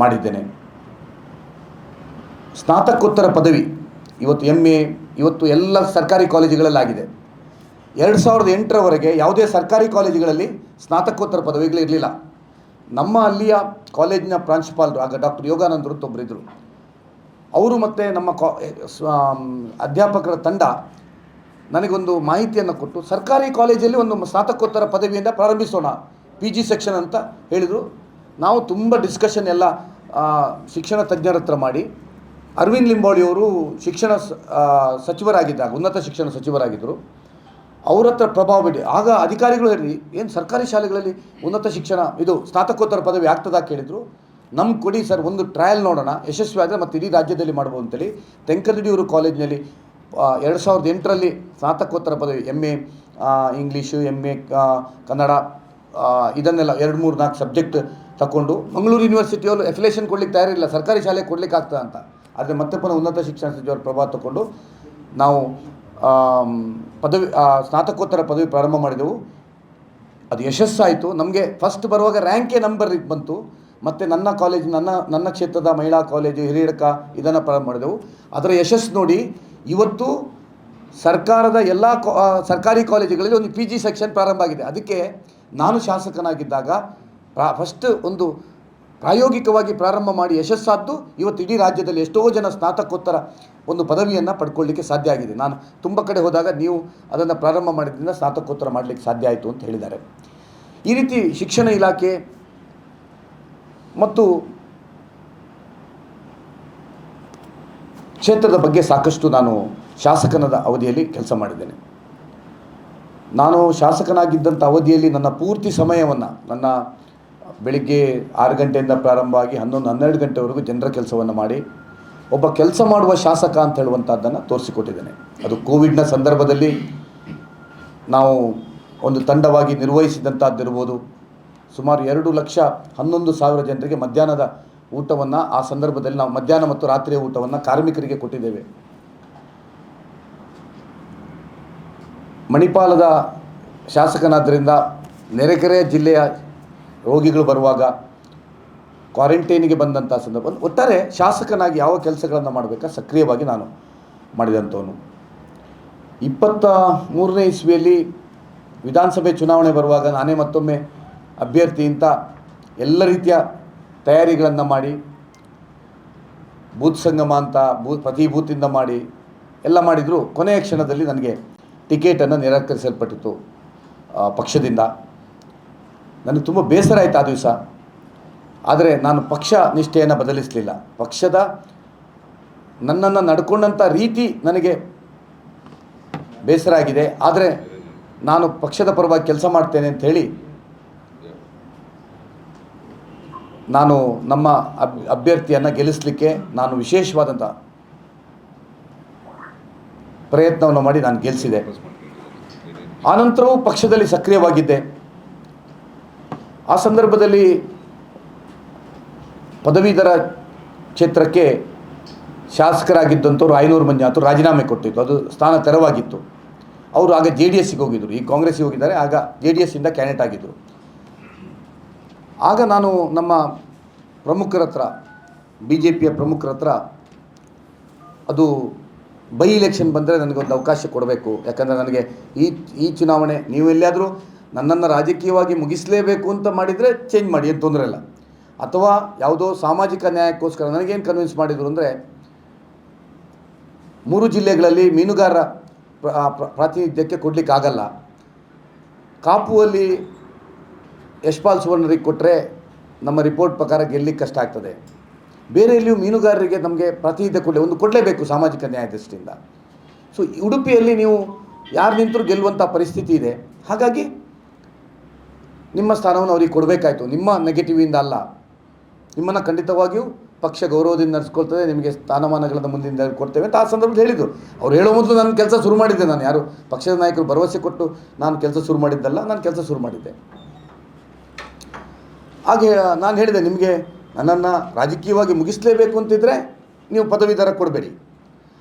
ಮಾಡಿದ್ದೇನೆ. ಸ್ನಾತಕೋತ್ತರ ಪದವಿ ಇವತ್ತು ಎಂ ಎ ಇವತ್ತು ಎಲ್ಲ ಸರ್ಕಾರಿ ಕಾಲೇಜುಗಳಲ್ಲಾಗಿದೆ. ಎರಡು ಸಾವಿರದ ಎಂಟರವರೆಗೆ ಯಾವುದೇ ಸರ್ಕಾರಿ ಕಾಲೇಜುಗಳಲ್ಲಿ ಸ್ನಾತಕೋತ್ತರ ಪದವಿಗಳು ಇರಲಿಲ್ಲ. ನಮ್ಮ ಅಲ್ಲಿಯ ಕಾಲೇಜಿನ ಪ್ರಾಂಶುಪಾಲರು, ಆಗ ಡಾಕ್ಟರ್ ಯೋಗಾನಂದರು ಅಂತ ಒಬ್ಬರಿದ್ದರು ಅವರು ಮತ್ತು ನಮ್ಮ ಕಾ ಅಧ್ಯಾಪಕರ ತಂಡ ನನಗೊಂದು ಮಾಹಿತಿಯನ್ನು ಕೊಟ್ಟು ಸರ್ಕಾರಿ ಕಾಲೇಜಲ್ಲಿ ಒಂದು ಸ್ನಾತಕೋತ್ತರ ಪದವಿಯಿಂದ ಪ್ರಾರಂಭಿಸೋಣ, ಪಿ ಜಿ ಸೆಕ್ಷನ್ ಅಂತ ಹೇಳಿದರು. ನಾವು ತುಂಬ ಡಿಸ್ಕಷನ್ ಎಲ್ಲ ಶಿಕ್ಷಣ ತಜ್ಞರ ಹತ್ರ ಮಾಡಿ, ಅರವಿಂದ್ ಲಿಂಬಾಳಿಯವರು ಶಿಕ್ಷಣ ಸಚಿವರಾಗಿದ್ದಾಗ, ಉನ್ನತ ಶಿಕ್ಷಣ ಸಚಿವರಾಗಿದ್ದರು. ಅವ್ರ ಹತ್ರ ಪ್ರಭಾವ ಬಿಡಿ ಆಗ ಅಧಿಕಾರಿಗಳು ಹೇಳಿ, ಏನು ಸರ್ಕಾರಿ ಶಾಲೆಗಳಲ್ಲಿ ಉನ್ನತ ಶಿಕ್ಷಣ, ಇದು ಸ್ನಾತಕೋತ್ತರ ಪದವಿ ಆಗ್ತದಾ ಕೇಳಿದರು. ನಮ್ಗೆ ಕೊಡಿ ಸರ್ ಒಂದು ಟ್ರಯಲ್ ನೋಡೋಣ. ಯಶಸ್ವಿ ಆದರೆ ಮತ್ತು ಇಡೀ ರಾಜ್ಯದಲ್ಲಿ ಮಾಡ್ಬೋದು ಅಂತೇಳಿ ತೆಂಕದಡಿಯೂರು ಕಾಲೇಜಿನಲ್ಲಿ ಎರಡು ಸಾವಿರದ ಎಂಟರಲ್ಲಿ ಸ್ನಾತಕೋತ್ತರ ಪದವಿ M A English M A Kannada ಇದನ್ನೆಲ್ಲ ಎರಡು ಮೂರು ನಾಲ್ಕು ಸಬ್ಜೆಕ್ಟ್ ತಗೊಂಡು ಮಂಗಳೂರು ಯೂನಿವರ್ಸಿಟಿಯವರು ಎಫಿಲೇಷನ್ ಕೊಡ್ಲಿಕ್ಕೆ ತಯಾರಿಲ್ಲ ಸರ್ಕಾರಿ ಶಾಲೆ ಕೊಡ್ಲಿಕ್ಕೆ ಆಗ್ತದೆ ಅಂತ. ಆದರೆ ಮತ್ತೆ ಪುನಃ ಉನ್ನತ ಶಿಕ್ಷಣ ಸಚಿವರ ಪ್ರಭಾವ ತಗೊಂಡು ನಾವು ಪದವಿ ಸ್ನಾತಕೋತ್ತರ ಪದವಿ ಪ್ರಾರಂಭ ಮಾಡಿದೆವು. ಅದು ಯಶಸ್ಸಾಯಿತು. ನಮಗೆ ಫಸ್ಟ್ ಬರುವಾಗ ರ್ಯಾಂಕೇ ನಂಬರ್ ಬಂತು. ಮತ್ತು ನನ್ನ ಕಾಲೇಜ್ ನನ್ನ ನನ್ನ ಕ್ಷೇತ್ರದ ಮಹಿಳಾ ಕಾಲೇಜು ಹಿರಿಯಡ್ಕ ಇದನ್ನು ಪ್ರಾರಂಭ ಮಾಡಿದೆವು. ಅದರ ಯಶಸ್ಸು ನೋಡಿ, ಇವತ್ತು ಸರ್ಕಾರದ ಎಲ್ಲ ಸರ್ಕಾರಿ ಕಾಲೇಜುಗಳಲ್ಲಿ ಒಂದು ಪಿ ಜಿ ಸೆಕ್ಷನ್ ಪ್ರಾರಂಭ ಆಗಿದೆ. ಅದಕ್ಕೆ ನಾನು ಶಾಸಕನಾಗಿದ್ದಾಗ ಪ್ರಾ ಫಸ್ಟ್ ಒಂದು ಪ್ರಾಯೋಗಿಕವಾಗಿ ಪ್ರಾರಂಭ ಮಾಡಿ ಯಶಸ್ಸಾದ್ದು ಇವತ್ತು ಇಡೀ ರಾಜ್ಯದಲ್ಲಿ ಎಷ್ಟೋ ಜನ ಸ್ನಾತಕೋತ್ತರ ಒಂದು ಪದವಿಯನ್ನು ಪಡ್ಕೊಳ್ಳಿಕ್ಕೆ ಸಾಧ್ಯ ಆಗಿದೆ. ನಾನು ತುಂಬ ಕಡೆ ಹೋದಾಗ ನೀವು ಅದನ್ನು ಪ್ರಾರಂಭ ಮಾಡಿದ್ರಿಂದ ಸ್ನಾತಕೋತ್ತರ ಮಾಡಲಿಕ್ಕೆ ಸಾಧ್ಯ ಆಯಿತು ಅಂತ ಹೇಳಿದ್ದಾರೆ. ಈ ರೀತಿ ಶಿಕ್ಷಣ ಇಲಾಖೆ ಮತ್ತು ಕ್ಷೇತ್ರದ ಬಗ್ಗೆ ಸಾಕಷ್ಟು ನಾನು ಶಾಸಕನದ ಅವಧಿಯಲ್ಲಿ ಕೆಲಸ ಮಾಡಿದ್ದೇನೆ. ನಾನು ಶಾಸಕನಾಗಿದ್ದಂಥ ಅವಧಿಯಲ್ಲಿ ನನ್ನ ಪೂರ್ತಿ ಸಮಯವನ್ನು, ನನ್ನ ಬೆಳಿಗ್ಗೆ ಆರು ಗಂಟೆಯಿಂದ ಪ್ರಾರಂಭ ಆಗಿ ಹನ್ನೊಂದು, ಹನ್ನೆರಡು ಗಂಟೆವರೆಗೂ ಜನರ ಕೆಲಸವನ್ನು ಮಾಡಿ, ಒಬ್ಬ ಕೆಲಸ ಮಾಡುವ ಶಾಸಕ ಅಂತ ಹೇಳುವಂಥದ್ದನ್ನು ತೋರಿಸಿಕೊಟ್ಟಿದ್ದೇನೆ. ಅದು ಕೋವಿಡ್ನ ಸಂದರ್ಭದಲ್ಲಿ ನಾವು ಒಂದು ತಂಡವಾಗಿ ನಿರ್ವಹಿಸಿದಂಥದ್ದಿರ್ಬೋದು. ಸುಮಾರು ಎರಡು ಲಕ್ಷ ಹನ್ನೊಂದು ಸಾವಿರ ಜನರಿಗೆ ಮಧ್ಯಾಹ್ನದ ಊಟವನ್ನು ಆ ಸಂದರ್ಭದಲ್ಲಿ ನಾವು ಮಧ್ಯಾಹ್ನ ಮತ್ತು ರಾತ್ರಿಯ ಊಟವನ್ನು ಕಾರ್ಮಿಕರಿಗೆ ಕೊಟ್ಟಿದ್ದೇವೆ. ಮಣಿಪಾಲದ ಶಾಸಕನಾದ್ದರಿಂದ ನೆರೆಕೆರೆ ಜಿಲ್ಲೆಯ ರೋಗಿಗಳು ಬರುವಾಗ ಕ್ವಾರಂಟೈನಿಗೆ ಬಂದಂಥ ಸಂದರ್ಭ ಒಟ್ಟಾರೆ ಶಾಸಕನಾಗಿ ಯಾವ ಕೆಲಸಗಳನ್ನು ಮಾಡಬೇಕಾ? ಸಕ್ರಿಯವಾಗಿ ನಾನು ಮಾಡಿದಂಥವನು. ಇಪ್ಪತ್ತ ಮೂರನೇ ಇಸ್ವಿಯಲ್ಲಿ ವಿಧಾನಸಭೆ ಚುನಾವಣೆ ಬರುವಾಗ ನಾನೇ ಮತ್ತೊಮ್ಮೆ ಅಭ್ಯರ್ಥಿ ಅಂತ ಎಲ್ಲ ರೀತಿಯ ತಯಾರಿಗಳನ್ನು ಮಾಡಿ, ಬೂತ್ ಸಂಗಮ ಅಂತ ಬೂ, ಪ್ರತಿ ಬೂತಿಂದ ಮಾಡಿ, ಎಲ್ಲ ಮಾಡಿದರೂ. ಕೊನೆಯ ಕ್ಷಣದಲ್ಲಿ ನನಗೆ ಟಿಕೆಟನ್ನು ನಿರಾಕರಿಸಲ್ಪಟ್ಟಿತ್ತು ಪಕ್ಷದಿಂದ. ನನಗೆ ತುಂಬ ಬೇಸರ ಆಯಿತು ಆ ದಿವಸ. ಆದರೆ ನಾನು ಪಕ್ಷ ನಿಷ್ಠೆಯನ್ನು ಬದಲಿಸಲಿಲ್ಲ. ಪಕ್ಷದ ನನ್ನನ್ನು ನಡ್ಕೊಂಡಂಥ ರೀತಿ ನನಗೆ ಬೇಸರ ಆಗಿದೆ. ಆದರೆ ನಾನು ಪಕ್ಷದ ಪರವಾಗಿ ಕೆಲಸ ಮಾಡ್ತೇನೆ ಅಂತ ಹೇಳಿ ನಾನು ನಮ್ಮ ಅಬ್ ಅಭ್ಯರ್ಥಿಯನ್ನು ಗೆಲ್ಲಿಸಲಿಕ್ಕೆ ನಾನು ವಿಶೇಷವಾದಂಥ ಪ್ರಯತ್ನವನ್ನು ಮಾಡಿ ನಾನು ಗೆಲ್ಲಿಸಿದೆ ಆನಂತರವೂ ಪಕ್ಷದಲ್ಲಿ ಸಕ್ರಿಯವಾಗಿದ್ದೆ. ಆ ಸಂದರ್ಭದಲ್ಲಿ ಪದವೀಧರ ಕ್ಷೇತ್ರಕ್ಕೆ ಶಾಸಕರಾಗಿದ್ದಂಥವ್ರು ಐನೂರು ಆತು ರಾಜೀನಾಮೆ ಕೊಟ್ಟಿತ್ತು ಅದು ಸ್ಥಾನ ತೆರವಾಗಿತ್ತು. ಅವರು ಆಗ ಜೆ ಡಿ ಎಸ್ಸಿಗೆ ಹೋಗಿದ್ದರು ಈಗ ಕಾಂಗ್ರೆಸ್ಸಿಗೆ ಹೋಗಿದ್ದಾರೆ. ಆಗ ಜೆ ಡಿ ಎಸ್ಸಿಂದ ಕ್ಯಾಂಡಿಡೇಟ್ ಆಗಿದ್ದರು ಆಗ ನಾನು ನಮ್ಮ ಪ್ರಮುಖರ ಹತ್ರ ಬಿ ಜೆ ಪಿಯ ಪ್ರಮುಖರ ಹತ್ರ, ಅದು ಬೈ ಇಲೆಕ್ಷನ್ ಬಂದರೆ ನನಗೊಂದು ಅವಕಾಶ ಕೊಡಬೇಕು. ಯಾಕಂದರೆ ನನಗೆ ಈ ಈ ಚುನಾವಣೆ, ನೀವು ಎಲ್ಲಿಯಾದರೂ ನನ್ನನ್ನು ರಾಜಕೀಯವಾಗಿ ಮುಗಿಸಲೇಬೇಕು ಅಂತ ಮಾಡಿದರೆ ಚೇಂಜ್ ಮಾಡಿ, ಏನು ತೊಂದರೆ ಇಲ್ಲ. ಅಥವಾ ಯಾವುದೋ ಸಾಮಾಜಿಕ ನ್ಯಾಯಕ್ಕೋಸ್ಕರ ನನಗೇನು ಕನ್ವಿನ್ಸ್ ಮಾಡಿದರು ಅಂದರೆ, ಮೂರು ಜಿಲ್ಲೆಗಳಲ್ಲಿ ಮೀನುಗಾರರ ಪ್ರಾತಿನಿಧ್ಯಕ್ಕೆ ಕೊಡಲಿಕ್ಕಾಗಲ್ಲ. ಕಾಪುವಲ್ಲಿ ಯಶ್ಪಾಲ್ ಸುವರ್ಣರಿಗೆ ಕೊಟ್ಟರೆ ನಮ್ಮ ರಿಪೋರ್ಟ್ ಪ್ರಕಾರ ಗೆಲ್ಲಲಿಕ್ಕೆ ಕಷ್ಟ ಆಗ್ತದೆ. ಬೇರೆ ಎಲ್ಲಿಯೂ ಮೀನುಗಾರರಿಗೆ ನಮಗೆ ಪ್ರಾತಿನಿಧ್ಯ ಕೊಡಲಿ ಒಂದು ಕೊಡಲೇಬೇಕು ಸಾಮಾಜಿಕ ನ್ಯಾಯ ದೃಷ್ಟಿಯಿಂದ. ಸೊ ಉಡುಪಿಯಲ್ಲಿ ನೀವು ಯಾರು ನಿಂತರೂ ಗೆಲ್ಲುವಂಥ ಪರಿಸ್ಥಿತಿ ಇದೆ. ಹಾಗಾಗಿ ನಿಮ್ಮ ಸ್ಥಾನವನ್ನು ಅವರಿಗೆ ಕೊಡಬೇಕಾಯ್ತು. ನಿಮ್ಮ ನೆಗೆಟಿವಿಯಿಂದ ಅಲ್ಲ. ನಿಮ್ಮನ್ನು ಖಂಡಿತವಾಗಿಯೂ ಪಕ್ಷ ಗೌರವದಿಂದ ನಡೆಸ್ಕೊಳ್ತದೆ, ನಿಮಗೆ ಸ್ಥಾನಮಾನಗಳನ್ನು ಮುಂದಿನ ಕೊಡ್ತೇವೆ ಅಂತ ಆ ಸಂದರ್ಭದಲ್ಲಿ ಹೇಳಿದರು. ಅವ್ರು ಹೇಳೋ ಮೊದಲು ನಾನು ಕೆಲಸ ಶುರು ಮಾಡಿದ್ದೆ ನಾನು. ಯಾರು ಪಕ್ಷದ ನಾಯಕರು ಭರವಸೆ ಕೊಟ್ಟು ನಾನು ಕೆಲಸ ಶುರು ಮಾಡಿದ್ದಲ್ಲ, ನಾನು ಕೆಲಸ ಶುರು ಮಾಡಿದ್ದೆ. ಹಾಗೆ ನಾನು ಹೇಳಿದೆ, ನಿಮಗೆ ನನ್ನನ್ನು ರಾಜಕೀಯವಾಗಿ ಮುಗಿಸಲೇಬೇಕು ಅಂತಿದ್ದರೆ ನೀವು ಪದವೀಧರ ಕೊಡಬೇಡಿ.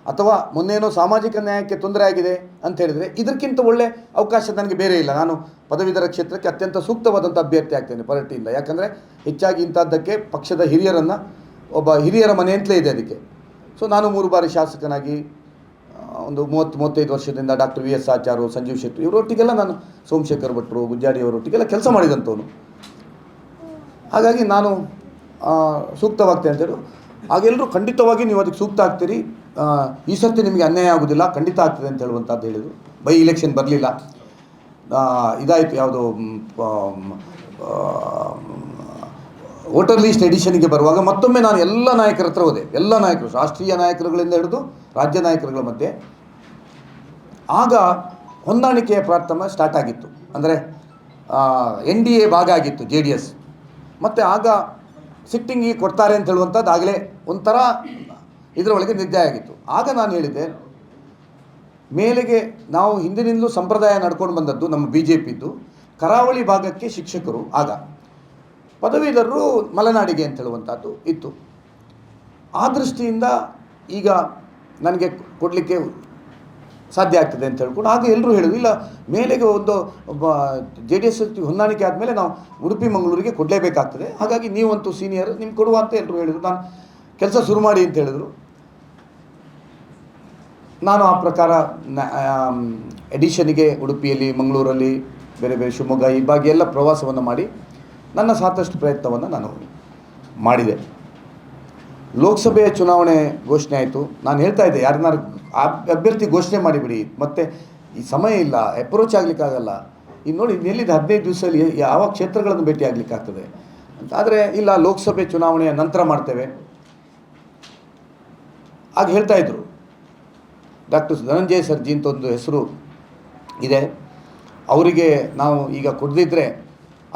ಅಥವಾ ಮೊನ್ನೇನೋ ಸಾಮಾಜಿಕ ನ್ಯಾಯಕ್ಕೆ ತೊಂದರೆ ಆಗಿದೆ ಅಂತ ಹೇಳಿದರೆ ಇದಕ್ಕಿಂತ ಒಳ್ಳೆ ಅವಕಾಶ ನನಗೆ ಬೇರೆ ಇಲ್ಲ. ನಾನು ಪದವೀಧರ ಕ್ಷೇತ್ರಕ್ಕೆ ಅತ್ಯಂತ ಸೂಕ್ತವಾದಂಥ ಅಭ್ಯರ್ಥಿ ಆಗ್ತೇನೆ ಪಾರ್ಟಿಯಿಂದ. ಯಾಕಂದರೆ ಹೆಚ್ಚಾಗಿ ಇಂಥದ್ದಕ್ಕೆ ಪಕ್ಷದ ಹಿರಿಯರನ್ನು, ಒಬ್ಬ ಹಿರಿಯರ ಮನೆ ಅಂತಲೇ ಇದೆ ಅದಕ್ಕೆ. ಸೊ ನಾನು ಮೂರು ಬಾರಿ ಶಾಸಕನಾಗಿ ಒಂದು ಮೂವತ್ತು, ಮೂವತ್ತೈದು ವರ್ಷದಿಂದ doctor V S Acharya Sanjeev Shetty ಇವರೊಟ್ಟಿಗೆಲ್ಲ ನಾನು ಸೋಮಶೇಖರ್ ಭಟ್ರು, ಗುಜ್ಜಾಡಿ ಅವರೊಟ್ಟಿಗೆಲ್ಲ ಕೆಲಸ ಮಾಡಿದಂಥವನು. ಹಾಗಾಗಿ ನಾನು ಸೂಕ್ತವಾಗ್ತೇನೆ ಅಂತೇಳಿ ಹಾಗೆಲ್ಲರೂ ಖಂಡಿತವಾಗಿ ನೀವು ಅದಕ್ಕೆ ಸೂಕ್ತ ಆಗ್ತೀರಿ. ಈ ಸರ್ತಿ ನಿಮಗೆ ಅನ್ಯಾಯ ಆಗೋದಿಲ್ಲ, ಖಂಡಿತ ಆಗ್ತದೆ ಅಂತ ಹೇಳುವಂಥದ್ದು ಹೇಳಿದರು. ಬೈ ಇಲೆಕ್ಷನ್ ಬರಲಿಲ್ಲ. ಇದಾಯಿತು ಯಾವುದು ವೋಟರ್ ಲೀಸ್ಟ್ ಎಡಿಷನ್ಗೆ ಬರುವಾಗ ಮತ್ತೊಮ್ಮೆ ನಾನು ಎಲ್ಲ ನಾಯಕರ ಹತ್ರ ಹೋದೆ. ಎಲ್ಲ ನಾಯಕರು, ರಾಷ್ಟ್ರೀಯ ನಾಯಕರುಗಳಿಂದ ಹಿಡಿದು ರಾಜ್ಯ ನಾಯಕರುಗಳ ಮಧ್ಯೆ. ಆಗ ಹೊಂದಾಣಿಕೆಯ ಪ್ರಾರ್ಥನೆ ಸ್ಟಾರ್ಟ್ ಆಗಿತ್ತು. ಅಂದರೆ ಎನ್ ಡಿ ಎ ಭಾಗ ಆಗಿತ್ತು, ಜೆ ಡಿ ಎಸ್. ಮತ್ತು ಆಗ ಸಿಟ್ಟಿಂಗಿಗೆ ಕೊಡ್ತಾರೆ ಅಂತ ಹೇಳುವಂಥದ್ದು ಆಗಲೇ ಒಂಥರ ಇದರೊಳಗೆ ನಿದ್ದೆ ಆಗಿತ್ತು. ಆಗ ನಾನು ಹೇಳಿದ್ದೆ, ಮೇಲೆಗೆ ನಾವು ಹಿಂದಿನಿಂದಲೂ ಸಂಪ್ರದಾಯ ನಡ್ಕೊಂಡು ಬಂದದ್ದು ನಮ್ಮ ಬಿ ಜೆ ಪಿದ್ದು ಕರಾವಳಿ ಭಾಗಕ್ಕೆ ಶಿಕ್ಷಕರು ಆಗ. ಪದವೀಧರರು ಮಲೆನಾಡಿಗೆ ಅಂತ ಹೇಳುವಂಥದ್ದು ಇತ್ತು. ಆ ದೃಷ್ಟಿಯಿಂದ ಈಗ ನನಗೆ ಕೊಡಲಿಕ್ಕೆ ಸಾಧ್ಯ ಆಗ್ತದೆ ಅಂತ ಹೇಳ್ಕೊಂಡು ಆಗ ಎಲ್ಲರೂ ಹೇಳಿದ್ರು. ಇಲ್ಲ, ಮೇಲೆಗೆ ಒಂದು ಜೆ ಡಿ ಎಸ್ ಹೊಂದಾಣಿಕೆ ಆದಮೇಲೆ ನಾವು ಉಡುಪಿ, ಮಂಗಳೂರಿಗೆ ಕೊಡಲೇಬೇಕಾಗ್ತದೆ. ಹಾಗಾಗಿ ನೀವಂತೂ ಸೀನಿಯರ್, ನಿಮ್ಗೆ ಕೊಡುವ ಅಂತ ಎಲ್ಲರೂ ಹೇಳಿದರು. ನಾನು ಕೆಲಸ ಶುರು ಮಾಡಿ ಅಂತ ಹೇಳಿದರು. ನಾನು ಆ ಪ್ರಕಾರ ಎಡಿಷನ್ಗೆ ಉಡುಪಿಯಲ್ಲಿ, ಮಂಗಳೂರಲ್ಲಿ ಬೇರೆ ಬೇರೆ ಶಿವಮೊಗ್ಗ ಈ ಭಾಗ ಎಲ್ಲ ಪ್ರವಾಸವನ್ನು ಮಾಡಿ ನನ್ನ ಸಾಕಷ್ಟು ಪ್ರಯತ್ನವನ್ನು ನಾನು ಮಾಡಿದೆ. ಲೋಕಸಭೆಯ ಚುನಾವಣೆ ಘೋಷಣೆ ಆಯಿತು. ನಾನು ಹೇಳ್ತಾ ಇದ್ದೆ, ಯಾರನ್ನಾರು ಅಭ್ಯರ್ಥಿ ಘೋಷಣೆ ಮಾಡಿಬಿಡಿ. ಮತ್ತು ಈ ಸಮಯ ಇಲ್ಲ ಅಪ್ರೋಚ್ ಆಗಲಿಕ್ಕಾಗಲ್ಲ ಈಗ ನೋಡಿ ಎಲ್ಲಿದ್ದು ಹದಿನೈದು ದಿವಸದಲ್ಲಿ ಯಾವ ಕ್ಷೇತ್ರಗಳನ್ನು ಭೇಟಿ ಆಗಲಿಕ್ಕಾಗ್ತದೆ ಆದರೆ ಇಲ್ಲ, ಲೋಕಸಭೆ ಚುನಾವಣೆಯ ನಂತರ ಮಾಡ್ತೇವೆ. ಆಗ ಹೇಳ್ತಾ ಇದ್ರು. ಡಾಕ್ಟರ್ ಧನಂಜಯ ಸರ್ಜಿ ಅಂತ ಒಂದು ಹೆಸರು ಇದೆ. ಅವರಿಗೆ ನಾವು ಈಗ ಕೊಡದಿದ್ದರೆ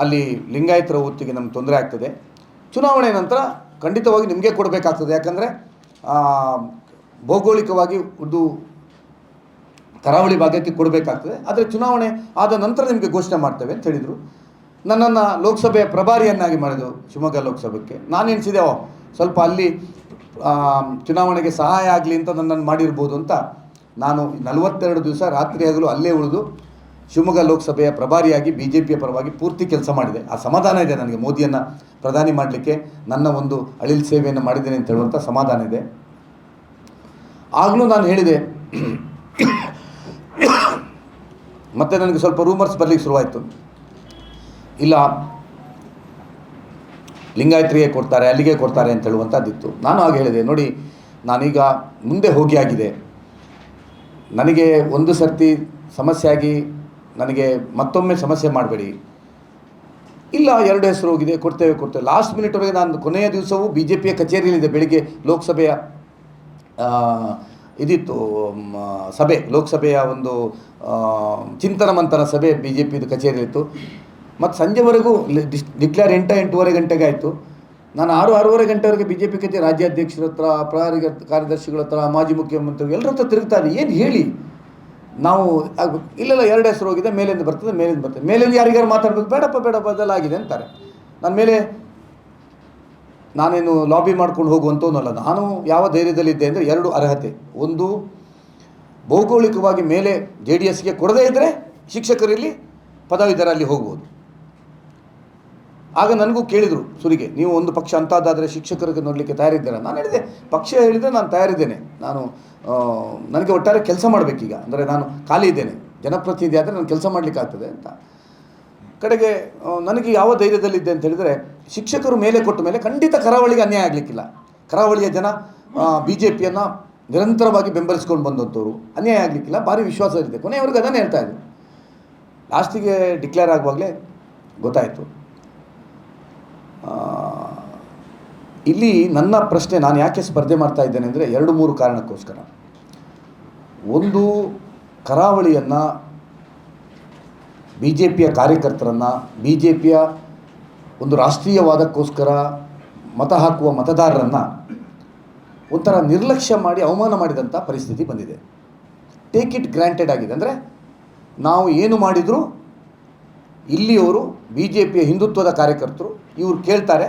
ಅಲ್ಲಿ ಲಿಂಗಾಯತರ ಹೊತ್ತಿಗೆ ನಮ್ಗೆ ತೊಂದರೆ ಆಗ್ತದೆ. ಚುನಾವಣೆ ನಂತರ ಖಂಡಿತವಾಗಿ ನಿಮಗೆ ಕೊಡಬೇಕಾಗ್ತದೆ. ಯಾಕಂದರೆ ಭೌಗೋಳಿಕವಾಗಿ ಉರ್ದು ಕರಾವಳಿ ಭಾಗಕ್ಕೆ ಕೊಡಬೇಕಾಗ್ತದೆ. ಆದರೆ ಚುನಾವಣೆ ಆದ ನಂತರ ನಿಮಗೆ ಘೋಷಣೆ ಮಾಡ್ತೇವೆ ಅಂತ ಹೇಳಿದರು. ನನ್ನನ್ನು ಲೋಕಸಭೆಯ ಪ್ರಭಾರಿಯನ್ನಾಗಿ ಮಾಡಿದರು ಶಿವಮೊಗ್ಗ ಲೋಕಸಭೆಗೆ. ನಾನು ಎನಿಸಿದೆ ಸ್ವಲ್ಪ ಅಲ್ಲಿ ಚುನಾವಣೆಗೆ ಸಹಾಯ ಆಗಲಿ ಅಂತ ನನ್ನನ್ನು ಮಾಡಿರ್ಬೋದು ಅಂತ ನಾನು ನಲವತ್ತೆರಡು ದಿವಸ ರಾತ್ರಿ ಹಗಲು ಅಲ್ಲೇ ಉಳಿದು ಶಿವಮೊಗ್ಗ ಲೋಕಸಭೆಯ ಪ್ರಭಾರಿಯಾಗಿ ಬಿ ಜೆ ಪಿಯ ಪರವಾಗಿ ಪೂರ್ತಿ ಕೆಲಸ ಮಾಡಿದೆ. ಆ ಸಮಾಧಾನ ಇದೆ ನನಗೆ. ಮೋದಿಯನ್ನು ಪ್ರಧಾನಿ ಮಾಡಲಿಕ್ಕೆ ನನ್ನ ಒಂದು ಅಳಿಲ್ ಸೇವೆಯನ್ನು ಮಾಡಿದ್ದೇನೆ ಅಂತ ಹೇಳುವಂಥ ಸಮಾಧಾನ ಇದೆ. ಆಗಲೂ ನಾನು ಹೇಳಿದೆ. ಮತ್ತೆ ನನಗೆ ಸ್ವಲ್ಪ ರೂಮರ್ಸ್ ಬರಲಿಕ್ಕೆ ಶುರುವಾಯಿತು. ಇಲ್ಲ, ಲಿಂಗಾಯತ್ರಿಗೆ ಕೊಡ್ತಾರೆ, ಅಲ್ಲಿಗೆ ಕೊಡ್ತಾರೆ ಅಂತ ಹೇಳುವಂಥದ್ದಿತ್ತು ನಾನು ಆಗ ಹೇಳಿದೆ, ನೋಡಿ, ನಾನೀಗ ಮುಂದೆ ಹೋಗಿ ಆಗಿದೆ. ನನಗೆ ಒಂದು ಸರ್ತಿ ಸಮಸ್ಯೆ ಆಗಿ ನನಗೆ ಮತ್ತೊಮ್ಮೆ ಸಮಸ್ಯೆ ಮಾಡಬೇಡಿ. ಇಲ್ಲ, ಎರಡು ಹೆಸರು ಹೋಗಿದೆ, ಕೊಡ್ತೇವೆ ಕೊಡ್ತೇವೆ. ಲಾಸ್ಟ್ ಮಿನಿಟ್ವರೆಗೆ ನಾನು ಕೊನೆಯ ದಿವಸವೂ ಬಿ ಜೆ ಪಿಯ ಕಚೇರಿಯಲ್ಲಿದೆ ಬೆಳಿಗ್ಗೆ ಲೋಕಸಭೆಯ ಇದಿತ್ತು ಸಭೆ, ಲೋಕಸಭೆಯ ಒಂದು ಚಿಂತನ ಮಂಥನ ಸಭೆ ಬಿ ಜೆ ಪಿದು ಕಚೇರಿಯಿತ್ತು ಮತ್ತು ಸಂಜೆವರೆಗೂ ಡಿಕ್ಲೇರ್ ಎಂಟು, ಎಂಟೂವರೆ ಗಂಟೆಗೆ ಆಯಿತು. ನಾನು ಆರು, ಆರೂವರೆ ಗಂಟೆವರೆಗೆ ಬಿ ಜೆ ಪಿ ಕಚೇರಿ ರಾಜ್ಯಾಧ್ಯಕ್ಷರ ಹತ್ರ ಪ್ರಧಾನ ಕಾರ್ಯದರ್ಶಿಗಳ ಹತ್ರ, ಮಾಜಿ ಮುಖ್ಯಮಂತ್ರಿ ಎಲ್ಲರ ಹತ್ರ ತಿರುಗ್ತಾರೆ ಏನು ಹೇಳಿ? ನಾವು ಇಲ್ಲೆಲ್ಲ ಎರಡು ಹೆಸರು ಹೋಗಿದೆ, ಮೇಲಿಂದ ಬರ್ತದೆ ಮೇಲಿಂದ ಬರ್ತದೆ. ಮೇಲಿಂದ ಯಾರಿಗಾರು ಮಾತಾಡ್ಬೇಕು, ಬೇಡಪ್ಪ ಬೇಡಪ್ಪ ಅದೆಲ್ಲ ಆಗಿದೆ ಅಂತಾರೆ. ನನ್ನ ಮೇಲೆ ನಾನೇನು ಲಾಬಿ ಮಾಡ್ಕೊಂಡು ಹೋಗುವಂಥವನ್ನಲ್ಲ ನಾನು ಯಾವ ಧೈರ್ಯದಲ್ಲಿದ್ದೆ ಅಂದರೆ ಎರಡು ಅರ್ಹತೆ. ಒಂದು, ಭೌಗೋಳಿಕವಾಗಿ ಮೇಲೆ ಜೆ ಡಿ ಎಸ್ಗೆ ಕೊಡದೇ ಇದ್ದರೆ ಶಿಕ್ಷಕರಲ್ಲಿ ಪದವೀಧರ ಅಲ್ಲಿ ಹೋಗ್ಬೋದು. ಆಗ ನನಗೂ ಕೇಳಿದರು ಸುರಿಗೆ, ನೀವು ಒಂದು ಪಕ್ಷ ಅಂಥದ್ದಾದರೆ ಶಿಕ್ಷಕರಿಗೆ ನೋಡಲಿಕ್ಕೆ ತಯಾರಿದ್ದೀರಾ? ನಾನು ಹೇಳಿದೆ, ಪಕ್ಷ ಹೇಳಿದರೆ ನಾನು ತಯಾರಿದ್ದೇನೆ. ನಾನು ನನಗೆ ಒಟ್ಟಾರೆ ಕೆಲಸ ಮಾಡಬೇಕೀಗ. ಅಂದರೆ ನಾನು ಖಾಲಿ ಇದ್ದೇನೆ. ಜನಪ್ರತಿನಿಧಿ ಆದರೆ ನಾನು ಕೆಲಸ ಮಾಡಲಿಕ್ಕೆ ಆಗ್ತದೆ ಅಂತ. ಕಡೆಗೆ ನನಗೆ ಯಾವ ಧೈರ್ಯದಲ್ಲಿದ್ದೆ ಅಂತ ಹೇಳಿದರೆ, ಶಿಕ್ಷಕರು ಮೇಲೆ ಕೊಟ್ಟ ಮೇಲೆ ಖಂಡಿತ ಕರಾವಳಿಗೆ ಅನ್ಯಾಯ ಆಗಲಿಕ್ಕಿಲ್ಲ. ಕರಾವಳಿಯ ಜನ ಬಿ ಜೆ ಪಿಯನ್ನು ನಿರಂತರವಾಗಿ ಬೆಂಬಲಿಸ್ಕೊಂಡು ಬಂದಂಥವ್ರು. ಅನ್ಯಾಯ ಆಗಲಿಕ್ಕಿಲ್ಲ, ಭಾರಿ ವಿಶ್ವಾಸ ಇದೆ ಕೊನೆಯವರೆಗೂ ಅದನ್ನೇ ಹೇಳ್ತಾ ಇದ್ದರು ಲಾಸ್ಟಿಗೆ ಡಿಕ್ಲೇರ್ ಆಗುವಾಗಲೇ ಗೊತ್ತಾಯಿತು. ಇಲ್ಲಿ ನನ್ನ ಪ್ರಶ್ನೆ ನಾನು ಯಾಕೆ ಸ್ಪರ್ಧೆ ಮಾಡ್ತಾ ಇದ್ದೇನೆ ಅಂದರೆ ಎರಡು ಮೂರು ಕಾರಣಕ್ಕೋಸ್ಕರ. ಒಂದು, ಕರಾವಳಿಯನ್ನು ಬಿ ಜೆ ಪಿಯ ಕಾರ್ಯಕರ್ತರನ್ನು ಬಿ ಜೆ ಪಿಯ ಒಂದು ರಾಷ್ಟ್ರೀಯವಾದಕ್ಕೋಸ್ಕರ ಮತ ಹಾಕುವ ಮತದಾರರನ್ನು ಒಂಥರ ನಿರ್ಲಕ್ಷ್ಯ ಮಾಡಿ ಅವಮಾನ ಮಾಡಿದಂಥ ಪರಿಸ್ಥಿತಿ ಬಂದಿದೆ. ಟೇಕ್ ಇಟ್ ಗ್ರ್ಯಾಂಟೆಡ್ ಆಗಿದೆ. ಅಂದರೆ ನಾವು ಏನು ಮಾಡಿದರೂ, ಇಲ್ಲಿಯವರು ಬಿ ಜೆ ಪಿಯ ಹಿಂದುತ್ವದ ಕಾರ್ಯಕರ್ತರು ಇವರು ಕೇಳ್ತಾರೆ,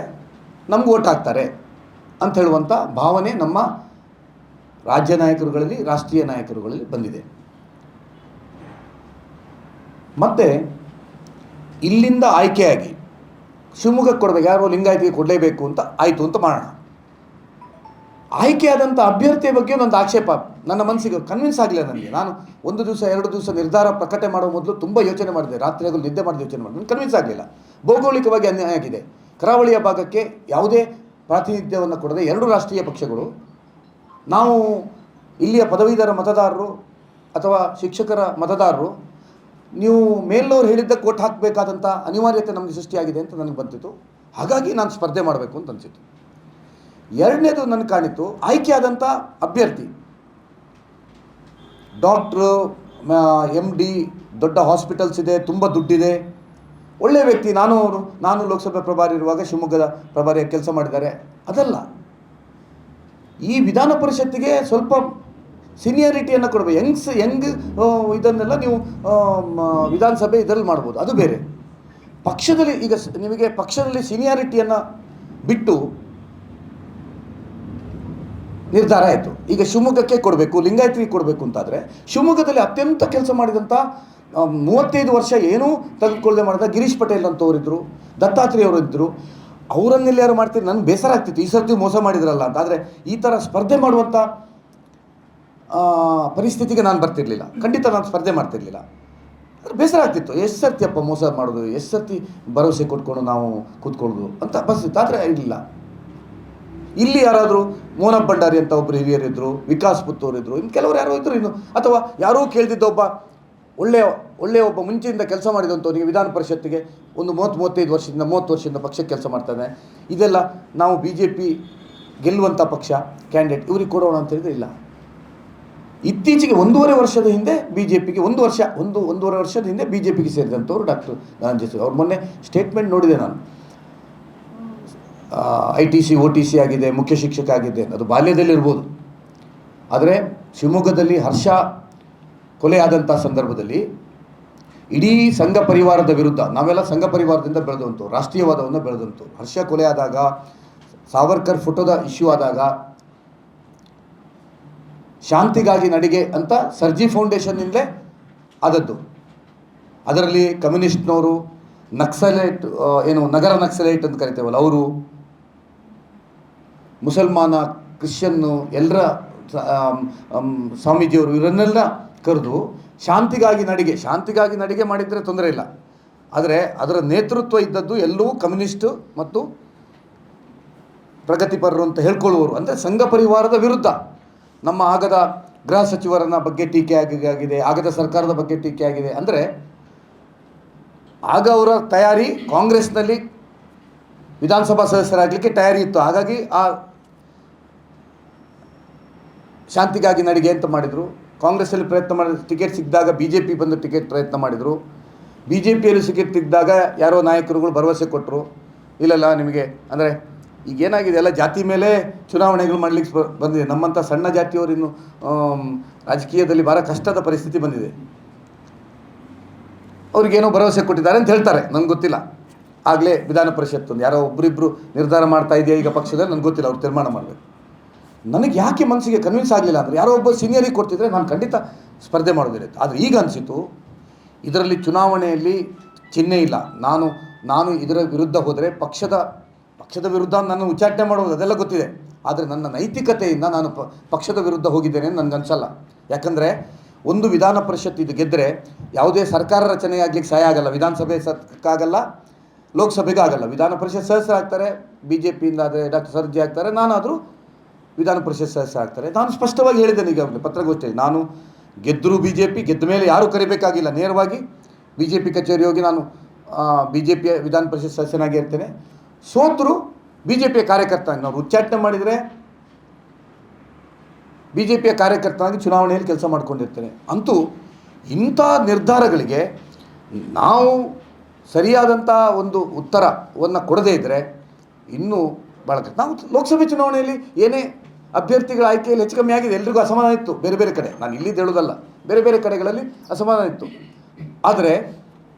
ನಮ್ಗೆ ಓಟ್ ಹಾಕ್ತಾರೆ ಅಂತ ಹೇಳುವಂಥ ಭಾವನೆ ನಮ್ಮ ರಾಜ್ಯ ನಾಯಕರುಗಳಲ್ಲಿ, ರಾಷ್ಟ್ರೀಯ ನಾಯಕರುಗಳಲ್ಲಿ ಬಂದಿದೆ. ಮತ್ತು ಇಲ್ಲಿಂದ ಆಯ್ಕೆಯಾಗಿ ಶಿವಮೊಗ್ಗಕ್ಕೆ ಕೊಡಬೇಕು, ಯಾರೋ ಲಿಂಗಾಯತಿಗೆ ಕೊಡಲೇಬೇಕು ಅಂತ ಆಯಿತು ಅಂತ ಮಾಡೋಣ. ಆಯ್ಕೆಯಾದಂಥ ಅಭ್ಯರ್ಥಿಯ ಬಗ್ಗೆ ಒಂದು ಆಕ್ಷೇಪ ನನ್ನ ಮನಸ್ಸಿಗೆ ಕನ್ವಿನ್ಸ್ ಆಗಲಿಲ್ಲ ನನಗೆ. ನಾನು ಒಂದು ದಿವಸ, ಎರಡು ದಿವಸ ನಿರ್ಧಾರ ಪ್ರಕಟಣೆ ಮಾಡೋ ಮೊದಲು ತುಂಬ ಯೋಚನೆ ಮಾಡಿದೆ. ರಾತ್ರಿಯಾಗಲು ನಿದ್ದೆ ಮಾಡಿದ ಯೋಚನೆ ಮಾಡಿದೆ. ಕನ್ವಿನ್ಸ್ ಆಗಲಿಲ್ಲ. ಭೌಗೋಳಿಕವಾಗಿ ಅನ್ಯಾಯ ಆಗಿದೆ. ಕರಾವಳಿಯ ಭಾಗಕ್ಕೆ ಯಾವುದೇ ಪ್ರಾತಿನಿಧ್ಯವನ್ನು ಕೊಡದೆ ಎರಡು ರಾಷ್ಟ್ರೀಯ ಪಕ್ಷಗಳು, ನಾವು ಇಲ್ಲಿಯ ಪದವೀಧರ ಮತದಾರರು ಅಥವಾ ಶಿಕ್ಷಕರ ಮತದಾರರು, ನೀವು ಮೇಲ್ನವ್ರು ಹೇಳಿದ್ದ ಕೋಟ್ ಹಾಕಬೇಕಾದಂಥ ಅನಿವಾರ್ಯತೆ ನಮಗೆ ಸೃಷ್ಟಿಯಾಗಿದೆ ಅಂತ ನನಗೆ ಬಂತಿತ್ತು ಹಾಗಾಗಿ ನಾನು ಸ್ಪರ್ಧೆ ಮಾಡಬೇಕು ಅಂತ ಅನಿಸಿತು ಎರಡನೇದು ನನಗೆ ಕಾಣಿತು ಆಯ್ಕೆಯಾದಂಥ ಅಭ್ಯರ್ಥಿ, ಡಾಕ್ಟ್ರು ಎಂ ಡಿ ದೊಡ್ಡ ಹಾಸ್ಪಿಟಲ್ಸ್ ಇದೆ, ತುಂಬ ದುಡ್ಡಿದೆ. ಒಳ್ಳೆಯ ವ್ಯಕ್ತಿ, ನಾನು ಅವರು ನಾನು ಲೋಕಸಭೆ ಪ್ರಭಾರಿ ಇರುವಾಗ ಶಿವಮೊಗ್ಗದ ಪ್ರಭಾರಿಯ ಕೆಲಸ ಮಾಡಿದ್ದಾರೆ. ಅದಲ್ಲ. ಈ ವಿಧಾನ ಪರಿಷತ್ತಿಗೆ ಸ್ವಲ್ಪ ಸೀನಿಯರಿಟಿಯನ್ನು ಕೊಡಬೇಕು. ಯಂಗ್ಸ್ ಯಂಗ್ ಇದನ್ನೆಲ್ಲ ನೀವು ವಿಧಾನಸಭೆ ಇದರಲ್ಲಿ ಮಾಡ್ಬೋದು. ಅದು ಬೇರೆ. ಪಕ್ಷದಲ್ಲಿ, ಈಗ ನಿಮಗೆ ಪಕ್ಷದಲ್ಲಿ ಸೀನಿಯಾರಿಟಿಯನ್ನು ಬಿಟ್ಟು ನಿರ್ಧಾರ ಆಯಿತು. ಈಗ ಶಿವಮೊಗ್ಗಕ್ಕೆ ಕೊಡಬೇಕು, ಲಿಂಗಾಯತ್ರಿಗೆ ಕೊಡಬೇಕು ಅಂತಾದರೆ, ಶಿವಮೊಗ್ಗದಲ್ಲಿ ಅತ್ಯಂತ ಕೆಲಸ ಮಾಡಿದಂಥ ಮೂವತ್ತೈದು ವರ್ಷ ಏನೂ ತೆಗೆದುಕೊಳ್ಳದೆ ಮಾಡಿದ ಗಿರೀಶ್ ಪಟೇಲ್ ಅಂತವರಿದ್ದರು ದತ್ತಾತ್ರೇಯ ಇದ್ದರು ಅವರನ್ನೆಲ್ಲ ಯಾರು ಮಾಡ್ತೀರಿ? ನನಗೆ ಬೇಸರ ಆಗ್ತಿತ್ತು. ಈ ಸರ್ತಿ ಮೋಸ ಮಾಡಿದ್ರಲ್ಲ ಅಂತ. ಆದರೆ ಈ ಥರ ಸ್ಪರ್ಧೆ ಮಾಡುವಂಥ ಪರಿಸ್ಥಿತಿಗೆ ನಾನು ಬರ್ತಿರ್ಲಿಲ್ಲ. ಖಂಡಿತ ನಾನು ಸ್ಪರ್ಧೆ ಮಾಡ್ತಿರ್ಲಿಲ್ಲ. ಆದ್ರೆ ಬೇಸರ ಆಗ್ತಿತ್ತು. ಎಷ್ಟು ಸರ್ತಿ ಅಪ್ಪ ಮೋಸ ಮಾಡೋದು? ಎಷ್ಟು ಸರ್ತಿ ಭರವಸೆ ಕೊಟ್ಕೊಂಡು ನಾವು ಕೂತ್ಕೊಳ್ಳೋದು ಅಂತ ಪರಿಸ್ಥಿತಿ. ಆದರೆ ಇರಲಿಲ್ಲ ಇಲ್ಲಿ ಯಾರಾದರೂ ಮೋನ ಭಂಡಾರಿ ಅಂತ ಒಬ್ಬರು ಹಿರಿಯರಿದ್ದರು ವಿಕಾಸ್ ಪುತ್ತೂರಿದ್ದರು ಇನ್ನು ಕೆಲವರು ಯಾರೋ ಇದ್ದರು ಇನ್ನು. ಅಥವಾ ಯಾರೂ ಕೇಳ್ದಿದ್ದ ಒಬ್ಬ ಒಳ್ಳೆಯ ಒಳ್ಳೆಯ ಒಬ್ಬ ಮುಂಚೆಯಿಂದ ಕೆಲಸ ಮಾಡಿದಂಥವನಿಗೆ ವಿಧಾನ ಪರಿಷತ್ತಿಗೆ ಒಂದು ಮೂವತ್ತು, ಮೂವತ್ತೈದು ವರ್ಷದಿಂದ, ಮೂವತ್ತು ವರ್ಷದಿಂದ ಪಕ್ಷಕ್ಕೆ ಕೆಲಸ ಮಾಡ್ತಾನೆ ಇದೆಲ್ಲ ನಾವು ಬಿ ಜೆ ಪಿ ಗೆಲ್ಲುವಂಥ ಪಕ್ಷ ಕ್ಯಾಂಡಿಡೇಟ್ ಇವ್ರಿಗೆ ಕೊಡೋಣ ಅಂತ ಹೇಳಿದ್ರೆ ಇಲ್ಲ. ಇತ್ತೀಚೆಗೆ ಒಂದೂವರೆ ವರ್ಷದ ಹಿಂದೆ ಬಿ ಜೆ ಪಿಗೆ ಒಂದು ವರ್ಷ, ಒಂದು, ಒಂದೂವರೆ ವರ್ಷದ ಹಿಂದೆ ಬಿ ಜೆ ಪಿಗೆ ಸೇರಿದಂಥವ್ರು ಡಾಕ್ಟರ್ ಧನಂಜಯ ಅವ್ರು ಮೊನ್ನೆ ಸ್ಟೇಟ್ಮೆಂಟ್ ನೋಡಿದೆ ನಾನು. I T C O T C ಆಗಿದೆ, ಮುಖ್ಯ ಶಿಕ್ಷಕ ಆಗಿದೆ, ಅದು ಬಾಲ್ಯದಲ್ಲಿರ್ಬೋದು. ಆದರೆ ಶಿವಮೊಗ್ಗದಲ್ಲಿ ಹರ್ಷ ಕೊಲೆ ಆದಂಥ ಸಂದರ್ಭದಲ್ಲಿ ಇಡೀ ಸಂಘ ಪರಿವಾರದ ವಿರುದ್ಧ, ನಾವೆಲ್ಲ ಸಂಘ ಪರಿವಾರದಿಂದ ಬೆಳೆದಂತು ರಾಷ್ಟ್ರೀಯವಾದವನ್ನು ಬೆಳೆದಂತು ಹರ್ಷ ಕೊಲೆ ಆದಾಗ, ಸಾವರ್ಕರ್ ಫೋಟೋದ ಇಶ್ಯೂ ಆದಾಗ, ಶಾಂತಿಗಾಗಿ ನಡಿಗೆ ಅಂತ ಸರ್ಜಿ ಫೌಂಡೇಶನ್ನಿಂದಲೇ ಆದದ್ದು. ಅದರಲ್ಲಿ ಕಮ್ಯುನಿಸ್ಟ್ನವರು ನಕ್ಸಲೈಟ್ ಏನು ನಗರ ನಕ್ಸಲೈಟ್ ಅಂತ ಕರಿತೇವಲ್ಲ ಅವರು, ಮುಸಲ್ಮಾನ, ಕ್ರಿಶ್ಚಿಯನ್ನು ಎಲ್ಲರ ಸ್ವಾಮೀಜಿಯವರು ಇವರನ್ನೆಲ್ಲ ಕರೆದು ಶಾಂತಿಗಾಗಿ ನಡಿಗೆ ಶಾಂತಿಗಾಗಿ ನಡಿಗೆ ಮಾಡಿದರೆ ತೊಂದರೆ ಇಲ್ಲ. ಆದರೆ ಅದರ ನೇತೃತ್ವ ಇದ್ದದ್ದು ಎಲ್ಲವೂ ಕಮ್ಯುನಿಸ್ಟು ಮತ್ತು ಪ್ರಗತಿಪರರು ಅಂತ ಹೇಳ್ಕೊಳ್ಳುವರು ಅಂದರೆ ಸಂಘ ಪರಿವಾರದ ವಿರುದ್ಧ. ನಮ್ಮ ಆಗದ ಗೃಹ ಸಚಿವರನ್ನ ಬಗ್ಗೆ ಟೀಕೆ ಆಗಿ- ಆಗಿದೆ ಆಗದ ಸರ್ಕಾರದ ಬಗ್ಗೆ ಟೀಕೆ ಆಗಿದೆ. ಅಂದರೆ ಆಗ ಅವರ ತಯಾರಿ ಕಾಂಗ್ರೆಸ್ನಲ್ಲಿ ವಿಧಾನಸಭಾ ಸದಸ್ಯರಾಗಲಿಕ್ಕೆ ತಯಾರಿ ಇತ್ತು. ಹಾಗಾಗಿ ಆ ಶಾಂತಿಗಾಗಿ ನಡಿಗೆ ಅಂತ ಮಾಡಿದರು. ಕಾಂಗ್ರೆಸ್ಸಲ್ಲಿ ಪ್ರಯತ್ನ ಮಾಡಿ ಟಿಕೆಟ್ ಸಿಕ್ಕಿದಾಗ ಬಿ ಜೆ ಪಿ ಬಂದು ಟಿಕೆಟ್ ಪ್ರಯತ್ನ ಮಾಡಿದರು. ಬಿ ಜೆ ಪಿಯಲ್ಲಿ ಟಿಕೆಟ್ ಸಿಕ್ಕಿದಾಗ ಯಾರೋ ನಾಯಕರುಗಳು ಭರವಸೆ ಕೊಟ್ಟರು ಇಲ್ಲಲ್ಲ, ನಿಮಗೆ ಅಂದರೆ ಈಗ ಏನಾಗಿದೆ? ಎಲ್ಲ ಜಾತಿ ಮೇಲೆ ಚುನಾವಣೆಗಳು ಮಾಡಲಿಕ್ಕೆ ಬಂದಿದೆ. ನಮ್ಮಂಥ ಸಣ್ಣ ಜಾತಿಯವರು ಇನ್ನು ರಾಜಕೀಯದಲ್ಲಿ ಭಾಳ ಕಷ್ಟದ ಪರಿಸ್ಥಿತಿ ಬಂದಿದೆ. ಅವ್ರಿಗೇನೋ ಭರವಸೆ ಕೊಟ್ಟಿದ್ದಾರೆ ಅಂತ ಹೇಳ್ತಾರೆ. ನನಗೆ ಗೊತ್ತಿಲ್ಲ. ಆಗಲೇ ವಿಧಾನ ಪರಿಷತ್ತು ಯಾರೋ ಒಬ್ಬರಿಬ್ಬರು ನಿರ್ಧಾರ ಮಾಡ್ತಾ ಇದೆಯಾ ಈಗ ಪಕ್ಷದಲ್ಲಿ? ನನಗೆ ಗೊತ್ತಿಲ್ಲ. ಅವ್ರು ತೀರ್ಮಾನ ಮಾಡಬೇಕು. ನನಗೆ ಯಾಕೆ ಮನಸ್ಸಿಗೆ ಕನ್ವಿನ್ಸ್ ಆಗಲಿಲ್ಲ ಅಂದರೆ ಯಾರೋ ಒಬ್ಬ ಸೀನಿಯರಿಗೆ ಕೊಡ್ತಿದ್ರೆ ನಾನು ಖಂಡಿತ ಸ್ಪರ್ಧೆ ಮಾಡೋದಿರುತ್ತೆ ಆದರೆ ಈಗ ಅನಿಸಿತು ಇದರಲ್ಲಿ ಚುನಾವಣೆಯಲ್ಲಿ ಚಿಹ್ನೆ ಇಲ್ಲ. ನಾನು ನಾನು ಇದರ ವಿರುದ್ಧ ಹೋದರೆ ಪಕ್ಷದ ಪಕ್ಷದ ವಿರುದ್ಧ ನಾನು ಉಚ್ಚಾಟನೆ ಮಾಡೋದು ಅದೆಲ್ಲ ಗೊತ್ತಿದೆ. ಆದರೆ ನನ್ನ ನೈತಿಕತೆಯಿಂದ ನಾನು ಪಕ್ಷದ ವಿರುದ್ಧ ಹೋಗಿದ್ದೇನೆ ಅಂತ ನನಗನ್ಸಲ್ಲ ಯಾಕಂದರೆ ಒಂದು ವಿಧಾನ ಪರಿಷತ್ ಇದು ಗೆದ್ದರೆ ಯಾವುದೇ ಸರ್ಕಾರ ರಚನೆ ಆಗಲಿಕ್ಕೆ ಸಹಾಯ ಆಗಲ್ಲ. ವಿಧಾನಸಭೆ ಸಕ್ಕಾಗಲ್ಲ ಲೋಕಸಭೆಗೂ ಆಗಲ್ಲ. ವಿಧಾನ ಪರಿಷತ್ ಸದಸ್ಯರಾಗ್ತಾರೆ ಬಿ ಜೆ ಪಿಯಿಂದ ಆದರೆ ಡಾಕ್ಟರ್ ಸರ್ಜಿ ಆಗ್ತಾರೆ, ನಾನಾದರೂ ವಿಧಾನ ಪರಿಷತ್ ಸದಸ್ಯ ಆಗ್ತಾರೆ. ನಾನು ಸ್ಪಷ್ಟವಾಗಿ ಹೇಳಿದ್ದೇನೆ ಈಗ ಪತ್ರಗೋಷ್ಠಿಯಲ್ಲಿ. ನಾನು ಗೆದ್ದರೂ ಬಿ ಜೆ ಪಿ ಗೆದ್ದ ಮೇಲೆ ಯಾರೂ ಕರಿಬೇಕಾಗಿಲ್ಲ. ನೇರವಾಗಿ ಬಿ ಜೆ ಪಿ ಕಚೇರಿ ಹೋಗಿ ನಾನು ಬಿ ಜೆ ಪಿಯ ವಿಧಾನ ಪರಿಷತ್ ಸದಸ್ಯನಾಗಿ ಇರ್ತೇನೆ. ಸೋತರು ಬಿ ಜೆ ಪಿಯ ಕಾರ್ಯಕರ್ತ ನಾವು ಉಚ್ಚಾಟನೆ ಮಾಡಿದರೆ ಬಿ ಜೆ ಪಿಯ ಕಾರ್ಯಕರ್ತನಾಗಿ ಚುನಾವಣೆಯಲ್ಲಿ ಕೆಲಸ ಮಾಡ್ಕೊಂಡಿರ್ತೇನೆ. ಅಂತೂ ಇಂಥ ನಿರ್ಧಾರಗಳಿಗೆ ನಾವು ಸರಿಯಾದಂಥ ಒಂದು ಉತ್ತರವನ್ನು ಕೊಡದೇ ಇದ್ದರೆ ಇನ್ನೂ ಭಾಳ. ನಾವು ಲೋಕಸಭೆ ಚುನಾವಣೆಯಲ್ಲಿ ಏನೇ ಅಭ್ಯರ್ಥಿಗಳ ಆಯ್ಕೆಯಲ್ಲಿ ಹೆಚ್ಚು ಕಮ್ಮಿ ಆಗಿದೆ, ಎಲ್ರಿಗೂ ಅಸಮಾಧಾನ ಇತ್ತು. ಬೇರೆ ಬೇರೆ ಕಡೆ. ನಾನು ಇಲ್ಲಿದ್ದು ಹೇಳೋದಲ್ಲ. ಬೇರೆ ಬೇರೆ ಕಡೆಗಳಲ್ಲಿ ಅಸಮಾಧಾನ ಇತ್ತು. ಆದರೆ